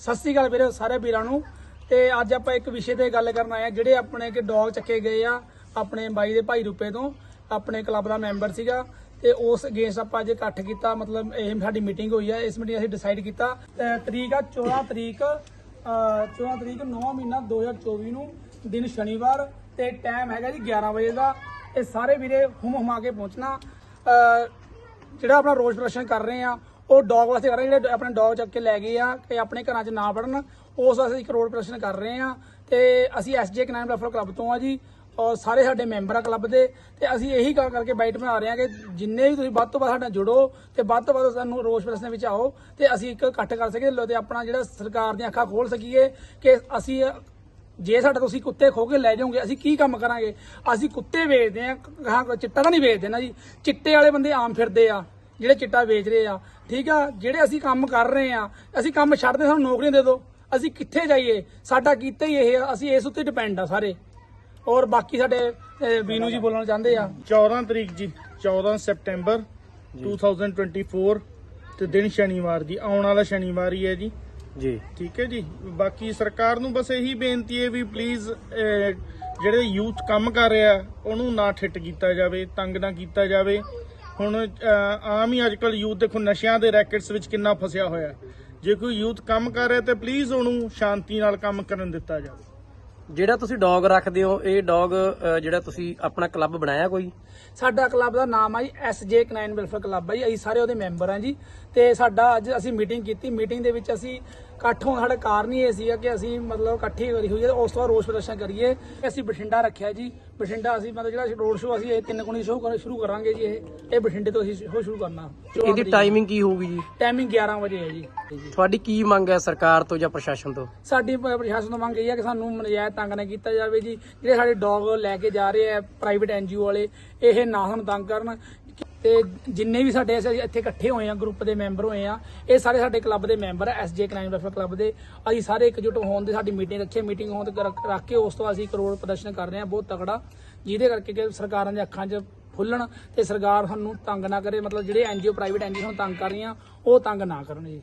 ਸਤਿ ਸ਼੍ਰੀ ਅਕਾਲ ਵੀਰੇ, ਸਾਰੇ ਵੀਰਾਂ ਨੂੰ। ਤੇ ਅੱਜ ਆਪਾਂ ਇੱਕ ਵਿਸ਼ੇ ਤੇ ਗੱਲ ਕਰਨ ਆਏ ਆ ਜਿਹੜੇ ਆਪਣੇ ਕਿ ਡੌਗ ਚੱਕੇ ਗਏ ਆ ਆਪਣੇ ਬਾਈ ਦੇ ਭਾਈ ਰੁਪਏ ਤੋਂ, ਆਪਣੇ ਕਲੱਬ ਦਾ ਮੈਂਬਰ ਸੀਗਾ। ਤੇ ਉਸ ਅਗੇਂਸਟ ਆਪਾਂ ਅੱਜ ਇਕੱਠ ਕੀਤਾ, ਮਤਲਬ ਇਹ ਸਾਡੀ ਮੀਟਿੰਗ ਹੋਈ ਆ, ਇਸ ਮੀਟਿੰਗ ਅਸੀਂ ਡਿਸਾਈਡ ਕੀਤਾ। ਤਰੀਕ ਆ 14 ਤਰੀਕ, ਅਹ 14 ਤਰੀਕ 9 ਮਹੀਨਾ 2024 ਨੂੰ, ਦਿਨ ਸ਼ਨੀਵਾਰ ਤੇ ਟਾਈਮ ਹੈਗਾ ਜੀ 11 ਵਜੇ ਦਾ। ਇਹ ਸਾਰੇ ਵੀਰੇ ਹੁਮ ਹੁਮਾ ਕੇ ਪਹੁੰਚਣਾ। ਜਿਹੜਾ ਆਪਣਾ ਰੋਜ਼ ਪ੍ਰਦਰਸ਼ਨ ਕਰ ਰਹੇ ਆ ਉਹ ਡੌਗ ਵਾਸਤੇ ਕਰ ਰਹੇ ਆ, ਜਿਹੜੇ ਆਪਣੇ ਡੌਗ ਚੱਕ ਕੇ ਲੈ ਗਏ ਆ ਕਿ ਆਪਣੇ ਘਰਾਂ 'ਚ ਨਾ ਵੜਨ ਉਸ ਵਾਸਤੇ ਇੱਕ ਰੋਡ ਪ੍ਰਦਰਸ਼ਨ ਕਰ ਰਹੇ ਆ ਤੇ ਅਸੀਂ ਐਸਜੇ ਕਨਾਨ ਵੈਲਫੇਅਰ ਕਲੱਬ ਤੋਂ ਆ ਜੀ ਔਰ ਸਾਰੇ ਸਾਡੇ ਮੈਂਬਰ ਆ ਕਲੱਬ ਦੇ ਤੇ ਅਸੀਂ ਇਹੀ ਗੱਲ ਕਰਕੇ ਬਾਈਟ ਬਣਾ ਰਹੇ ਆ ਕਿ ਜਿੰਨੇ ਵੀ ਤੁਸੀਂ ਵੱਧ ਤੋਂ ਵੱਧ ਸਾਡਾ ਜੁੜੋ ਤੇ ਵੱਧ ਤੋਂ ਵੱਧ ਸਾਨੂੰ ਰੋਸ ਪ੍ਰਦਰਸ਼ਨ ਵਿੱਚ ਆਓ ਤੇ ਅਸੀਂ ਇੱਕ ਇਕੱਠ ਕਰ ਸਕੀਏ ਤੇ ਆਪਣਾ ਜਿਹੜਾ ਸਰਕਾਰ ਦੀਆਂ ਅੱਖਾਂ ਖੋਲ ਸਕੀਏ ਕਿ ਅਸੀਂ ਜੇ ਸਾਡਾ ਤੁਸੀਂ ਕੁੱਤੇ ਖੋ ਕੇ ਲੈ ਜਾਓਗੇ ਅਸੀਂ ਕੀ ਕੰਮ ਕਰਾਂਗੇ? ਅਸੀਂ ਕੁੱਤੇ ਵੇਚਦੇ ਆ ਹਾਂ ਚਿੱਟਾ ਤਾਂ ਨਹੀਂ ਵੇਚਦੇ ਨਾ ਜੀ ਚਿੱਟੇ ਵਾਲੇ ਬੰਦੇ ਆਮ ਫਿਰਦੇ ਆ। ਜਿਹੜੇ ਚਿੱਟਾ ਵੇਚ ਰਹੇ ਆ ਠੀਕ ਆ? ਜਿਹੜੇ ਅਸੀਂ ਕੰਮ ਕਰ ਰਹੇ ਆ ਅਸੀਂ ਕੰਮ ਛੱਡਦੇ ਸਾਨੂੰ ਨੌਕਰੀਆਂ ਦੇ ਦਿਓ। ਅਸੀਂ ਕਿੱਥੇ ਜਾਈਏ? ਸਾਡਾ ਕੀਤਾ ਹੀ ਇਹ ਆ ਅਸੀਂ ਇਸ ਉੱਤੇ ਡਿਪੈਂਡ ਆ ਸਾਰੇ। ਔਰ ਬਾਕੀ ਸਾਡੇ ਅਹ, ਵੀਨੂ ਜੀ ਬੋਲਣਾ ਚਾਹੁੰਦੇ ਆ। 14 ਤਰੀਕ ਜੀ 14 ਸਪਟੈਂਬਰ 2024 ਤੇ ਦਿਨ ਸ਼ਨੀਵਾਰ ਜੀ ਆਉਣ ਵਾਲਾ ਸ਼ਨੀਵਾਰ ਹੀ ਹੈ ਜੀ। ਜੀ। ਠੀਕ ਹੈ ਜੀ? ਬਾਕੀ ਸਰਕਾਰ ਨੂੰ ਬਸ ਇਹੀ ਬੇਨਤੀ ਹੈ ਵੀ ਪਲੀਜ਼ ਜਿਹੜੇ ਯੂਥ ਕੰਮ ਕਰ ਰਿਹਾ ਉਹਨੂੰ ਨਾ ਠਿੱਟ ਕੀਤਾ ਜਾਵੇ ਤੰਗ ਨਾ ਕੀਤਾ ਜਾਵੇ। ਹੁਣ ਆਮ ਹੀ ਅੱਜਕੱਲ ਯੂਥ, ਦੇਖੋ, ਨਸ਼ਿਆਂ ਦੇ ਰੈਕਟਸ ਵਿੱਚ ਕਿੰਨਾ ਫਸਿਆ ਹੋਇਆ ਜੇ ਕੋਈ ਯੂਥ ਕੰਮ ਕਰ ਰਿਹਾ ਤੇ ਪਲੀਜ਼ ਉਹਨੂੰ ਸ਼ਾਂਤੀ ਨਾਲ ਕੰਮ ਕਰਨ ਦਿੱਤਾ ਜਾਵੇ। ਜਿਹੜਾ ਤੁਸੀਂ ਡੌਗ ਰੱਖਦੇ ਹੋ ਇਹ ਡੌਗ ਜਿਹੜਾ ਤੁਸੀਂ ਆਪਣਾ ਕਲੱਬ ਬਣਾਇਆ ਕੋਈ? ਸਾਡਾ ਕਲੱਬ ਦਾ ਨਾਮ ਆ ਜੀ ਐਸਜੇ ਕਨਾਈਨ ਵੈਲਫੇਅਰ ਕਲੱਬ ਆ ਜੀ ਅਸੀਂ ਸਾਰੇ ਉਹਦੇ ਮੈਂਬਰ ਆ ਜੀ। ਤੇ ਸਾਡਾ ਅੱਜ ਅਸੀਂ ਮੀਟਿੰਗ ਕੀਤੀ ਮੀਟਿੰਗ ਦੇ ਵਿੱਚ ਅਸੀਂ ਇਕੱਠ ਹੋਣ ਸਾਡਾ ਕਾਰਨ ਹੀ ਇਹ ਸੀਗਾ ਕਿ ਅਸੀਂ ਮਤਲਬ ਇਕੱਠੀ ਕਰੀ ਹੋਈ ਹੈ ਉਸ ਤੋਂ ਬਾਅਦ ਰੋਸ ਪ੍ਰਦਰਸ਼ਨ ਕਰੀਏ। ਅਸੀਂ ਬਠਿੰਡਾ ਰੱਖਿਆ ਜੀ। ਬਠਿੰਡਾ ਅਸੀਂ ਮਤਲਬ ਜਿਹੜਾ ਰੋਡ ਸ਼ੋਅ ਅਸੀਂ ਇਹ ਤਿੰਨ ਕੁਣੀ ਸ਼ੋਅ ਸ਼ੁਰੂ ਕਰਾਂਗੇ ਜੀ ਇਹ। ਇਹ ਬਠਿੰਡੇ ਤੋਂ ਅਸੀਂ ਸ਼ੋਅ ਸ਼ੁਰੂ ਕਰਨਾ। ਇਹਦੀ ਟਾਈਮਿੰਗ ਕੀ ਹੋਊਗੀ ਜੀ? ਟਾਈਮਿੰਗ 11 ਵਜੇ ਹੈ ਜੀ। ਤੁਹਾਡੀ ਕੀ ਮੰਗ ਹੈ ਸਰਕਾਰ ਤੋਂ ਜਾਂ ਪ੍ਰਸ਼ਾਸਨ ਤੋਂ? ਸਾਡੀ ਪ- ਪ੍ਰਸ਼ਾਸਨ ਤੋਂ ਮੰਗ ਇਹ ਹੈ ਕਿ ਸਾਨੂੰ ਨਜਾਇਜ਼ ਤੰਗ ਨਾ ਕੀਤਾ ਜਾਵੇ ਜੀ। ਜਿਹੜੇ ਸਾਡੇ ਡੌਗ ਲੈ ਕੇ ਜਾ ਰਹੇ ਆ ਪ੍ਰਾਈਵੇਟ ਐਨਜੀਓ ਵਾਲੇ, ਇਹ ਨਾ ਸਾਨੂੰ ਤੰਗ ਕਰਨ। ਤੇ ਜਿੰਨੇ ਵੀ ਸਾਡੇ ਅਸੀਂ ਇੱਥੇ ਇਕੱਠੇ ਹੋਏ ਆ ਗਰੁੱਪ ਦੇ ਮੈਂਬਰ ਹੋਏ ਆ, ਇਹ ਸਾਰੇ ਸਾਡੇ ਕਲੱਬ ਦੇ ਮੈਂਬਰ ਆ ਐਸਜੇ ਕ੍ਰਾਈਮ ਵੈਲਫੇਅਰ ਕਲੱਬ ਦੇ। ਅਸੀਂ ਸਾਰੇ ਇਕਜੁੱਟ ਹੋਣ ਦੇ ਸਾਡੀ ਮੀਟਿੰਗ ਰੱਖੀ ਮੀਟਿੰਗ ਹੋਣ ਤੇ ਰੱਖ ਰੱਖ ਕੇ ਉਸ ਤੋਂ ਅਸੀਂ ਕਰੋੜ ਪ੍ਰਦਰਸ਼ਨ ਕਰ ਰਹੇ ਹਾਂ ਬਹੁਤ ਤਕੜਾ। ਜਿਹਦੇ ਕਰਕੇ ਕਿ ਸਰਕਾਰਾਂ ਦੀਆਂ ਅੱਖਾਂ 'ਚ ਫੁੱਲਣ ਤੇ ਸਰਕਾਰ ਸਾਨੂੰ ਤੰਗ ਨਾ ਕਰੇ। ਮਤਲਬ ਜਿਹੜੇ ਐਨਜੀਓ ਪ੍ਰਾਈਵੇਟ ਐਨਜੀਓ ਸਾਨੂੰ ਤੰਗ ਕਰ ਰਹੀਆਂ, ਉਹ ਤੰਗ ਨਾ ਕਰਨ ਜੀ।